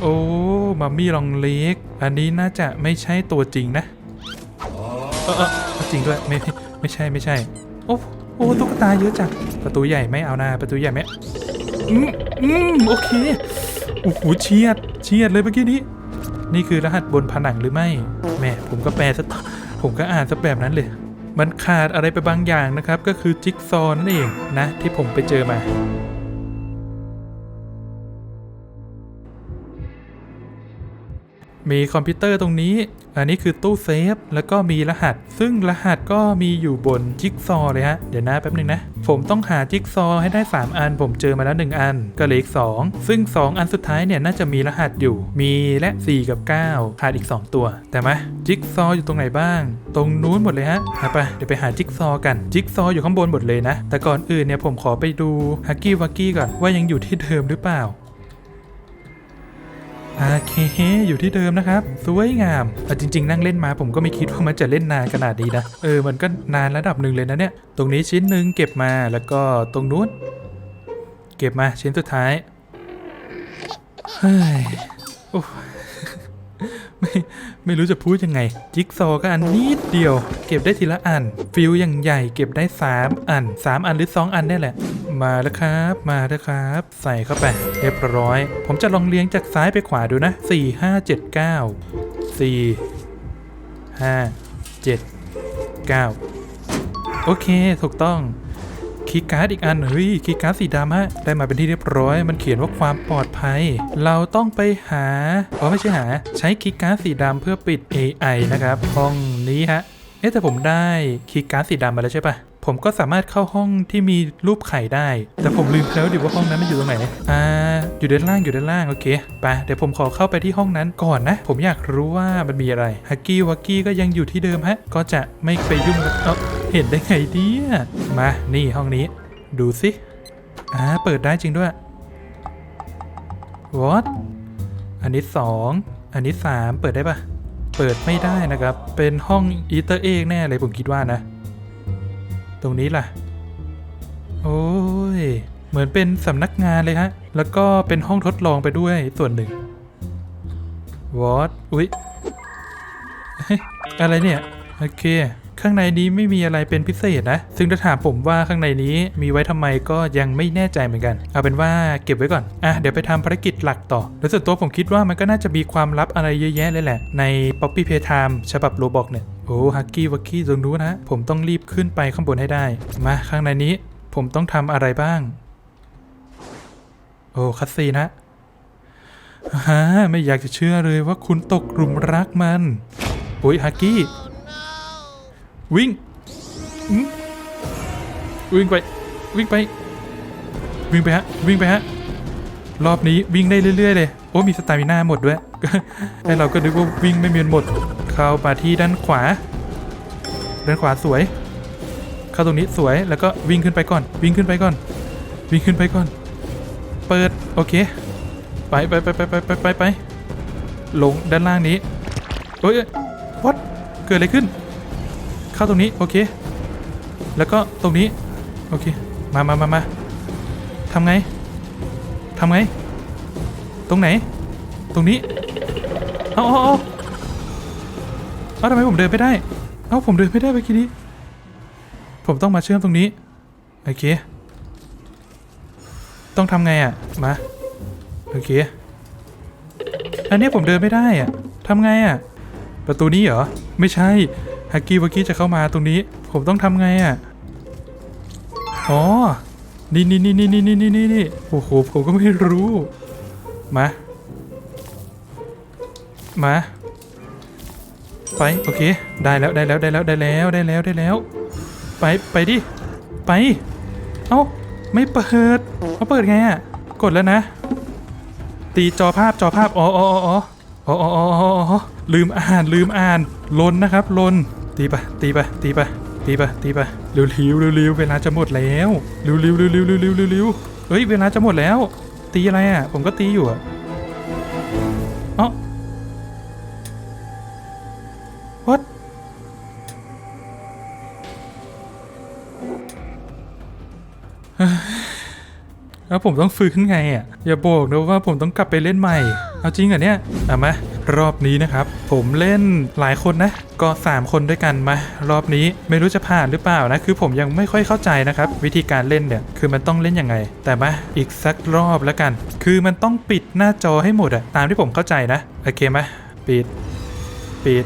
โอ้มัมมี่ลองเล็ก อันนี้น่าจะไม่ใช่ตัวจริงนะเออจริงด้วยไม่ไม่ใช่ไม่ใช่ โอ้โอ้ตุ๊กตาเยอะจังประตูใหญ่ไม่เอานะประตูใหญ่ไม่อืมอืมโอเคโอ้โหเฉียดเฉียดเลยเมื่อกี้นี้ นี่คือรหัสบนผนังหรือไม่แม่ผมก็แปลซะผมก็อ่านซะแบบนั้นเลย มันขาดอะไรไปบางอย่างนะครับ ก็คือจิ๊กซอว์นั่นเองนะ ที่ผมไปเจอมา มีคอมพิวเตอร์ตรงนี้ อันนี้คือตู้เซฟ แล้วก็มีรหัส ซึ่งรหัสก็มีอยู่บนจิ๊กซอเลยฮะ เดี๋ยวนะแป๊บหนึงนะ ผมต้องหาจิ๊กซอให้ได้ 3 อัน ผมเจอมาแล้ว 1 อัน ก็เหลืออีก 2 ซึ่ง 2 อันสุดท้ายเนี่ยน่าจะมีรหัสอยู่ มีและ 4 กับ 9 ขาดอีก 2 ตัว แต่มาจิ๊กซออยู่ตรงไหนบ้าง ตรงนู้นหมดเลยฮะเอาไปเดี๋ยวไปหาจิ๊กซอกัน จิ๊กซออยู่ข้างบนหมดเลยนะ แต่ก่อนอื่นเนี่ยผมขอไปดูฮักกี้วักกี้ก่อนว่ายังอยู่ที่เดิมหรือเปล่า โอเคอยู่ที่เดิมนะครับ สวยงามแต่จริง ๆ นั่งเล่นมาผมก็ไม่คิดว่ามันจะเล่นนานขนาดนี้นะ เออ มันก็นานระดับหนึ่งเลยนะเนี่ย ตรงนี้ชิ้นหนึ่งเก็บมาแล้วก็ตรงนู้นเก็บมาชิ้นสุดท้ายเฮ้ยโอ้ ไม่ไม่รู้จะพูดยังไง จิ๊กซอก็อันนิดเดียว เก็บได้ทีละอัน ฟิลอย่างใหญ่เก็บได้ 3 อัน 3 อันหรือ 2 อันได้แหละ มาแล้วครับ มาแล้วครับ ใส่เข้าไปเรียบร้อย ผมจะลองเลี้ยงจากซ้ายไปขวาดูนะ 4 5 7 9 4 5 7 9 โอเค ถูกต้อง คีย์การ์ดอีกอันเฮ้ยคีย์การ์ดสีดำฮะได้มาเป็นที่เรียบร้อย มันเขียนว่าความปลอดภัย เราต้องไปหาอ๋อไม่ใช่หา ใช้คีย์การ์ดสีดำเพื่อปิด AI นะครับห้องนี้ฮะเอ๊ะแต่ผมได้คีย์การ์ดสีดำมาแล้วใช่ปะผมก็สามารถเข้าห้องที่มีรูปไข่ได้ แต่ผมลืมแล้วดิว่าห้องนั้นมันอยู่ตรงไหน อ่า อยู่ด้านล่างอยู่ด้านล่างโอเค ไป เดี๋ยวผมขอเข้าไปที่ห้องนั้นก่อนนะ ผมอยากรู้ว่ามันมีอะไร ฮักกี้วักกี้ก็ยังอยู่ที่เดิมฮะ ก็จะไม่ไปยุ่งกับเห็นได้ไงเนี่ยมา นี่ห้องนี้ ดูสิอ่าเปิดได้จริงด้วย what อันนี้สองอันนี้สามเปิดได้ปะเปิดไม่ได้นะครับ เป็นห้องอีเตอร์เอกแน่เลยผมคิดว่านะ ตรงนี้ล่ะ โอ้ย เหมือนเป็นสำนักงานเลยฮะ แล้วก็เป็นห้องทดลองไปด้วยส่วนหนึ่งวอตอุ๊ยเฮ้ยอะไรเนี่ย โอเค ข้างในนี้ไม่มีอะไรเป็นพิเศษนะ ซึ่งถ้าถามผมว่าข้างในนี้มีไว้ทำไมก็ยังไม่แน่ใจเหมือนกัน เอาเป็นว่าเก็บไว้ก่อน อะเดี๋ยวไปทำภารกิจหลักต่อโดยส่วนตัวผมคิดว่ามันก็น่าจะมีความลับอะไรเยอะแยะเลยแหละ ใน Poppy Playtime ฉบับโรบอกเนี่ย โอ้ฮักกี้วักกี้ตรงนู้นนะ ผมต้องรีบขึ้นไปข้างบนให้ได้ มาข้างในนี้ ผมต้องทำอะไรบ้าง โอ้คัสซีนะฮ่าไม่อยากจะเชื่อเลยว่าคุณตกหลุมรักมันโอ้ยฮักกี้ วิ่งอื้อวิ่งไป วิ่งไป วิ่งไปฮะ วิ่งไปฮะ รอบนี้วิ่งได้เรื่อยๆเลย โอ้มีสตามิน่าหมดด้วยไอเราก็นึกว่าวิ่งไม่มีหมด เข้ามาที่ด้านขวา ด้านขวาสวย เข้าตรงนี้สวย แล้วก็วิ่งขึ้นไปก่อน วิ่งขึ้นไปก่อน วิ่งขึ้นไปก่อน เปิด โอเค ไปไปไปไปไปไปไปไปลงด้านล่างนี้เฮ้ยวัดเกิดอะไรขึ้น เข้าตรงนี้โอเค แล้วก็ตรงนี้โอเค มามามามาทำไงทำไง ตรงไหน ตรงนี้ เอาเอาเอาเอาทำไมผมเดินไม่ได้ เอาผมเดินไม่ได้เมื่อกี้นี้ผมต้องมาเชื่อมตรงนี้ โอเค ต้องทำไงอะ มา โอเค อันนี้ผมเดินไม่ได้อะทำไงอะ ประตูนี้เหรอ ไม่ใช่ ฮักกี้วักกี้จะเข้ามาตรงนี้ ผมต้องทำไงอะ อ๋อ นี่นี่นี่นี่นี่นี่นี่นี่นี่โอ้โห ผมก็ไม่รู้ มา มา ไป โอเค ได้แล้ว ได้แล้ว ได้แล้ว ได้แล้ว ได้แล้ว ได้แล้ว ไป ไปดิ ไป เอ้า ไม่เปิดเขาเปิดไงอะ กดแล้วนะ ตีจอภาพ จอภาพ อ๋ออ๋ออ๋อ อ๋อลืมอ่านลืมอ่านลนนะครับลนตีปะตีปะตีปะตีปะตีปะเร็วๆเร็วๆเวลาจะหมดแล้วเร็วๆเร็วๆเร็วๆเร็วๆเร็วเฮ้ยเวลาจะหมดแล้ว ตีอะไรอะผมก็ตีอยู่อะเอ้ ผมต้องฟื้นไงอะอย่าบอกนะว่าผมต้องกลับไปเล่นใหม่ เอาจริงเหรอเนี่ยเอามารอบนี้นะครับ ผมเล่นหลายคนนะ ก็ 3 คนด้วยกันมารอบนี้ไม่รู้จะผ่านหรือเปล่านะ คือผมยังไม่ค่อยเข้าใจนะครับ วิธีการเล่นเนี่ยคือมันต้องเล่นยังไง แต่มาอีกสักรอบแล้วกัน คือมันต้องปิดหน้าจอให้หมดอะตามที่ผมเข้าใจนะโอเคไหมปิด ปิด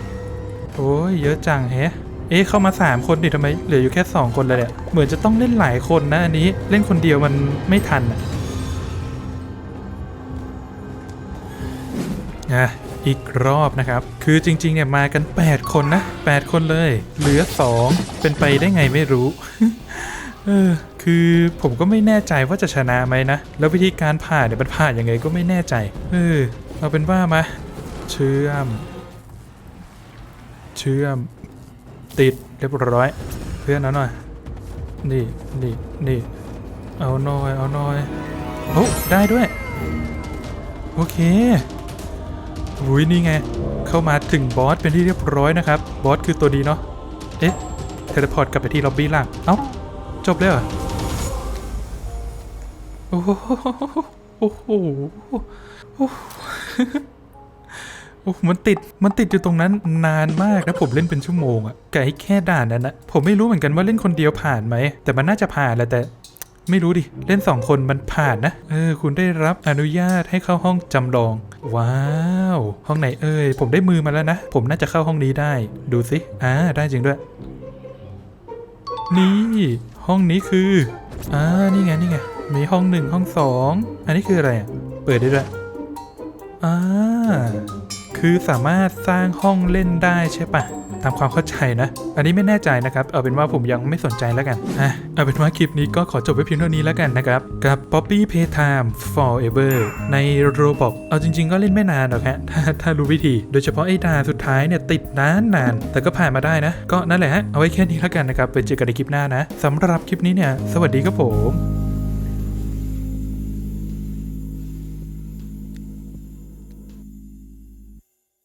โอ้ยเยอะจังแฮะ เอ๊ะเข้ามา 3 คนดิทำไมเหลืออยู่แค่ 2 คนเลยเนี่ยเหมือนจะต้องเล่นหลายคนนะอันนี้เล่นคนเดียวมันไม่ทันอะอะอีกรอบนะครับ คือจริงๆเนี่ยมากัน 8 คนนะ 8 คนเลย เหลือ 2 เป็นไปได้ไงไม่รู้ เออ คือผมก็ไม่แน่ใจว่าจะชนะไหมนะ แล้ววิธีการผ่านเนี่ยมันผ่านยังไงก็ไม่แน่ใจ เออ เอาเป็นว่ามา เชื่อม เชื่อม ติดเรียบร้อย เพื่อนเอาหน่อย นี่นี่นี่เอาหน่อย เอาหน่อยโอ้ได้ด้วย โอเคอุ้ยนี่ไง เข้ามาถึงบอสเป็นที่เรียบร้อยนะครับ บอสคือตัวดีเนาะ เอ๊ะ เทเลพอร์ตกลับไปที่ล็อบบี้ล่าง เอ้า จบแล้วเหรอ โอ้โหโอ้โห โอ้โหมันติด มันติดอยู่ตรงนั้นนานมากนะผมเล่นเป็นชั่วโมงอะไก่แค่ด่านนั้นนะผมไม่รู้เหมือนกันว่าเล่นคนเดียวผ่านไหม แต่มันน่าจะผ่านแหละแต่ไม่รู้ดิ เล่นสองคนมันผ่านนะ เออ คุณได้รับอนุญาตให้เข้าห้องจำลอง ว้าว ห้องไหนเอ่ย ผมได้มือมาแล้วนะ ผมน่าจะเข้าห้องนี้ได้ ดูสิ อ่า ได้จริงด้วย นี่ ห้องนี้คือ อ่า นี่ไง นี่ไง มีห้องหนึ่งห้องสอง อันนี้คืออะไรอะ เปิดได้ด้วยอ่า คือสามารถสร้างห้องเล่นได้ใช่ปะตามความเข้าใจนะ อันนี้ไม่แน่ใจนะครับ เอาเป็นว่าผมยังไม่สนใจแล้วกันอะเอาเป็นว่าคลิปนี้ก็ขอจบไว้เพียงเท่านี้แล้วกันนะครับ กับ Poppy Playtime Forever ใน Roblox เอาจริง ๆ ก็เล่นไม่นานหรอกฮะถ้าถ้ารู้วิธี โดยเฉพาะไอ้ดาสุดท้ายเนี่ยติดนานนาน แต่ก็ผ่านมาได้นะ ก็นั่นแหละฮะ เอาไว้แค่นี้แล้วกันนะครับ ไปเจอกันในคลิปหน้านะสำหรับคลิปนี้เนี่ย สวัสดีครับผม